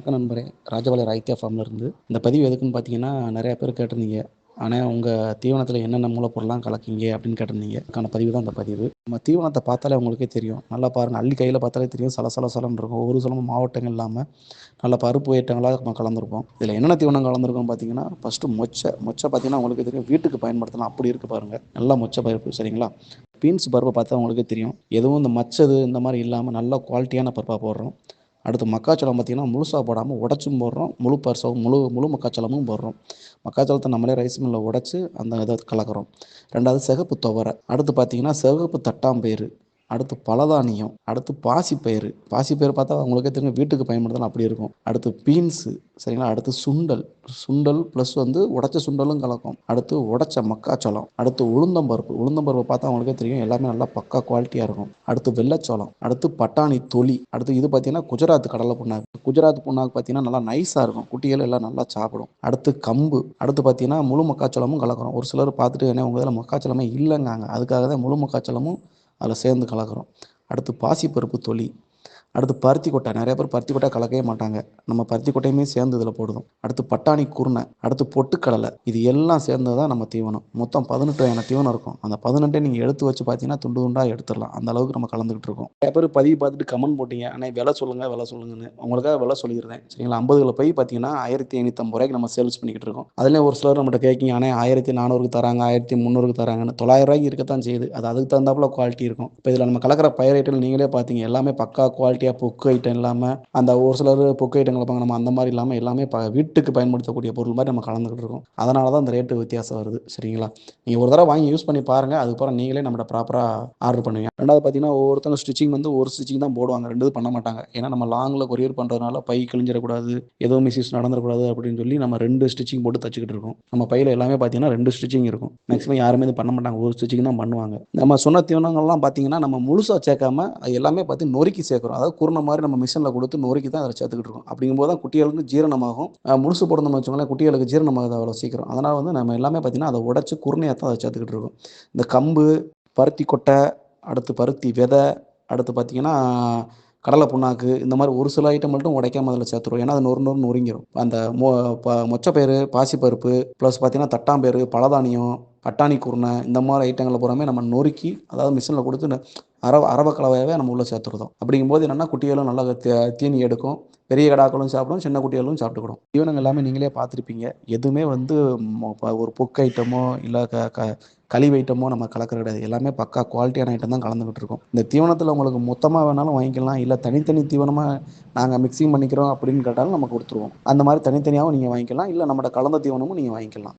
வணக்கம் நண்பரே. ராஜபாளைய ராய்த்தியா ஃபார்ம்ல இருந்து. இந்த பதிவு எதுக்குன்னு பார்த்தீங்கன்னா நிறைய பேர் கேட்டிருந்தீங்க. ஆனால் உங்கள் தீவனத்தில் என்னென்ன மூலப்பொருள்லாம் கலக்கீங்க அப்படின்னு கேட்டிருந்தீங்க. அதுக்கான பதிவு தான் அந்த பதிவு. நம்ம தீவனத்தை பார்த்தாலே உங்களுக்கே தெரியும். நல்லா பாருங்கள் அள்ளி கையில் பார்த்தாலே தெரியும். சல சல இருக்கும். ஒரு சிலமும் மாவட்டங்கள் இல்லாமல் நல்ல பருப்பு ஏற்றங்களாக நம்ம கலந்துருப்போம். இதில் என்னென்ன தீவனம் கலந்துருக்கோம் பார்த்தீங்கன்னா ஃபஸ்ட்டு மொச்சை. மொச்சை பார்த்தீங்கன்னா உங்களுக்கு தெரியும். வீட்டுக்கு பயன்படுத்தலாம். அப்படி இருக்குது பாருங்கள் நல்லா மொச்சை பருப்பு சரிங்களா? பீன்ஸ் பருப்பை பார்த்தா உங்களுக்கே தெரியும். எதுவும் இந்த மச்சது இந்த மாதிரி இல்லாமல் நல்ல குவாலிட்டியான பருப்பாக போடுறோம். அடுத்து மக்காச்சோளம் பார்த்திங்கன்னா முழுசாக போடாமல் உடச்சும் போடுறோம். முழு பரிசம் முழு முழு மக்காச்சோளமும் போடுறோம். மக்காச்சோளத்தை நம்மளே ரைஸ் மில்லில் உடச்சி அந்த இதை கலக்கிறோம். ரெண்டாவது சிகப்பு துவரை. அடுத்து பார்த்திங்கன்னா சிகப்பு தட்டாம்பயிறு. அடுத்து பலதானியம் அடுத்து பாசிப்பயிறு. பாசிப்பயிறு பார்த்தா அவங்களுக்கே தெரியும் வீட்டுக்கு பயன்படுத்தலாம் அப்படி இருக்கும். அடுத்து பீன்ஸு சரிங்களா? அடுத்து சுண்டல். சுண்டல் ப்ளஸ் வந்து உடச்ச சுண்டலும் கலக்கும். அடுத்து உடச்ச மக்காச்சோளம். அடுத்து உளுந்தம்பருப்பு உளுந்தம்பருப்பு பார்த்தா உங்களுக்கே தெரியும் எல்லாமே நல்லா பக்கா குவாலிட்டியாக இருக்கும். அடுத்து வெள்ளச்சோளம். அடுத்து பட்டாணி தொலி. அடுத்து இது பார்த்தீங்கன்னா குஜராத் கடலை புண்ணாக்கு. குஜராத் புண்ணாக்கு பார்த்தீங்கன்னா நல்லா நைஸாக இருக்கும். குட்டிகள் எல்லாம் நல்லா சாப்பிடும். அடுத்து கம்பு. அடுத்து பார்த்தீங்கன்னா முழு மக்காச்சோளமும் கலக்கிறோம். ஒரு சிலர் பார்த்துட்டு என்ன உங்கள் இதில் மக்காச்சோளமே இல்லைங்காங்க. அதுக்காக தான் முழு மக்காச்சோளமும் அதில் சேர்ந்து கலக்கிறோம். அடுத்து பாசிப்பருப்பு தொலி. அடுத்து பருத்தி கொட்டை நிறைய பேர் பருத்தி கொட்டை கலக்கவே மாட்டாங்க. நம்ம பருத்தி கொட்டையுமே சேர்ந்து இதில் போடுவோம் அடுத்து பட்டாணி குருணை அடுத்து பொட்டுக்கடலை. இது எல்லாம் சேர்ந்து தான் நம்ம தீவனம். மொத்தம் பதினெட்டு வகையான தீவனம் இருக்கும். அந்த பதினெட்டை நீங்கள் எடுத்து வச்சு பார்த்தீங்கன்னா துண்டு துண்டாக எடுத்துடலாம். அந்த அளவுக்கு நம்ம கலந்துக்கிட்டு இருக்கோம். நிறைய பேர் பதிவு பார்த்துட்டு கமெண்ட் போட்டீங்க. ஆனால் விலை சொல்லுங்கள் விலை சொல்லுங்கன்னு. உங்களுக்காக விலை சொல்லிடுறேன் சரிங்களா? ஐம்பது கிலோ பை பார்த்தீங்கன்னா ஆயிரத்தி ஐநூற்றம்பது ரூபாய்க்கு நம்ம சேல்ஸ் பண்ணிக்கிட்டு இருக்கோம். அதுலேயே ஒரு சிலர் நம்மகிட்ட கேட்கிங்க ஆனால் ஆயிரத்தி நானூறுக்கு தராங்க ஆயிரத்தி முந்நூறுக்கு தராங்கன்னு. தொள்ளாயிரம் ரூபாய்க்கு இருக்கத்தான் செய்யுது. அது அதுக்கு தகுந்தாப்புல குவாலிட்டி இருக்கும். இப்போ இதில் நம்ம கலக்கிற பயிர் ஐட்டம் நீங்களே பார்த்தீங்க எல்லாமே பக்கா குவாலிட்டியாக பொக்கு ஐட்டம் இல்லாமல் அந்த ஒரு சிலர் பொக்கு ஐட்டங்கள் கலப்பாங்க நம்ம அந்த மாதிரி இல்லாமல் எல்லாமே ப வீட்டுக்கு பயன்படுத்தக்கூடிய பொருள் மாதிரி நம்ம கலந்துக்கிட்டு இருக்கோம். அதனால தான் அந்த ரேட்டு வித்தியாசம் வருது சரிங்களா? நீங்கள் ஒரு தடவை வாங்கி யூஸ் பண்ணி பாருங்கள் அதுக்கப்புறம் நீங்களே நம்மகிட்ட ப்ராப்பராக ஆர்டர் பண்ணுவீங்க. ரெண்டாவது பார்த்தீங்கன்னா ஒவ்வொருத்தங்க ஸ்டிச்சிங் வந்து ஒரு ஸ்டிச்சிங் தான் போடுவாங்க ரெண்டு பண்ண மாட்டாங்க. ஏன்னா நம்ம லாங்கில் கொரியர் பண்ணுறதுனால பை கிழிஞ்சிடக்கூடாது ஏதோ மிஸ்யூஸ் நடந்துடக்கூடாது அப்படின்னு சொல்லி நம்ம ரெண்டு ஸ்டிச்சிங் போட்டு தச்சுக்கிட்டு இருக்கோம். நம்ம பையில் எல்லாமே பார்த்தீங்கன்னா ரெண்டு ஸ்டிச்சிங் இருக்கும். மேக்ஸிமம் யாருமே இது பண்ண மாட்டாங்க ஒரு ஸ்டிச்சிங் தான் பண்ணுவாங்க. நம்ம சொன்ன தீவனங்கள்லாம் பார்த்தீங்கன்னா நம்ம முழுசாக சேர்க்காம அது எல்லாமே பார்த்து நொறுக்கி சேர்க்குறோம். அதாவது குருணை மாதிரி நம்ம மிஷினில் கொடுத்து நொறுக்கி தான் அதில் சேர்த்துக்கிட்டு இருக்கோம். அப்படிங்கும்போது தான் குட்டிகளுக்கு ஜீரணமாகும். முழுசு போடணும்னு வச்சுக்கோங்களேன் குட்டிகளுக்கு ஜீரணமாகுது அவ்வளோ சீக்கிரம். அதனால் வந்து நம்ம எல்லாமே பார்த்தீங்கன்னா அதை உடச்சி குருணையை தான் அதை சேர்த்துக்கிட்டு இருக்கோம். இந்த கம்பு பருத்தி கொட்டை அடுத்து பருத்தி விதை அடுத்து பார்த்திங்கன்னா கடலை புண்ணாக்கு இந்த மாதிரி ஒரு சில ஐட்டம் மட்டும் உடைக்காம அதில் சேர்த்துருவோம். ஏன்னா அது நொறு நொறு நொறுங்கிடும் அந்த மொ ப மொச்சப்பயிறு பாசிப்பருப்பு ப்ளஸ் பார்த்தீங்கன்னா தட்டாம்பயிறு பலதானியம் பட்டாணி குருணை இந்த மாதிரி ஐட்டங்களை பூராமே நம்ம நொறுக்கி அதாவது மிஷினில் கொடுத்து அரவ அரவ கலவையாகவே நம்ம உள்ளே சேர்த்துருதோம். அப்படிங்கும்போது என்னென்னா குட்டிகளும் நல்லா தீ- தீனி எடுக்கும். பெரிய கடாக்களும் சாப்பிடும் சின்ன குட்டிகளும் சாப்பிட்டுக்கிடும். தீவனங்கள் எல்லாமே நீங்களே பார்த்துருப்பீங்க. எதுவுமே வந்து ஒரு பொக்கு ஐட்டமோ இல்லை க க கழிவு ஐட்டமோ நம்ம கலக்கிற கிடையாது. எல்லாமே பக்கா குவாலிட்டியான ஐட்டம் தான் கலந்துக்கிட்டு இருக்கோம். இந்த தீவனத்தில் உங்களுக்கு மொத்தமாக வேணாலும் வாங்கிக்கலாம். இல்லை தனித்தனி தீவனமாக நாங்கள் மிக்சிங் பண்ணிக்கிறோம் அப்படின்னு கேட்டாலும் நம்ம கொடுத்துருவோம். அந்த மாதிரி தனித்தனியாகவும் நீங்கள் வாங்கிக்கலாம். இல்லை நம்மளோட கலந்த தீவனமும் நீங்கள் வாங்கிக்கலாம்.